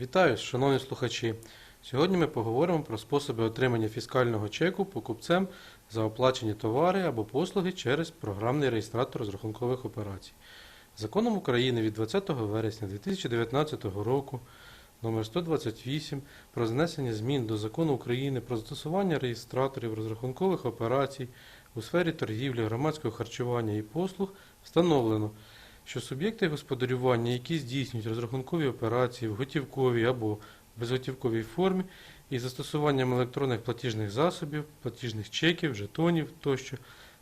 Вітаю, шановні слухачі! Сьогодні ми поговоримо про способи отримання фіскального чеку покупцем за оплачені товари або послуги через програмний реєстратор розрахункових операцій. Законом України від 20 вересня 2019 року номер 128 про знесення змін до Закону України про застосування реєстраторів розрахункових операцій у сфері торгівлі, громадського харчування і послуг встановлено, що суб'єкти господарювання, які здійснюють розрахункові операції в готівковій або безготівковій формі із застосуванням електронних платіжних засобів, платіжних чеків, жетонів тощо,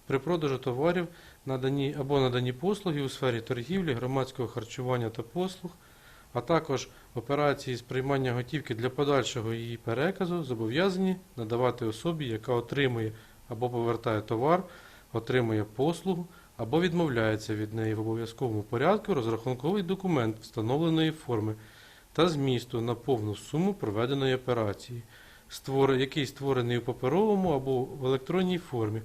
при продажу товарів надані або надані послуги у сфері торгівлі, громадського харчування та послуг, а також операції з приймання готівки для подальшого її переказу зобов'язані надавати особі, яка отримує або повертає товар, отримує послугу або відмовляється від неї в обов'язковому порядку розрахунковий документ встановленої форми та змісту на повну суму проведеної операції, який створений у паперовому або в електронній формі,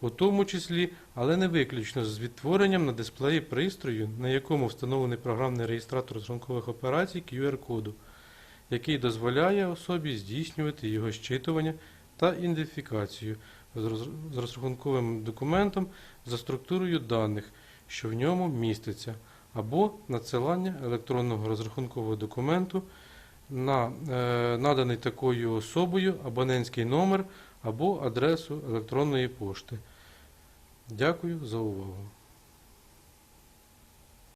у тому числі, але не виключно з відтворенням на дисплеї пристрою, на якому встановлений програмний реєстратор розрахункових операцій QR-коду, який дозволяє особі здійснювати його щитування та ідентифікацію з розрахунковим документом за структурою даних, що в ньому міститься, або надсилання електронного розрахункового документу на е, наданий такою особою абонентський номер або адресу електронної пошти. Дякую за увагу.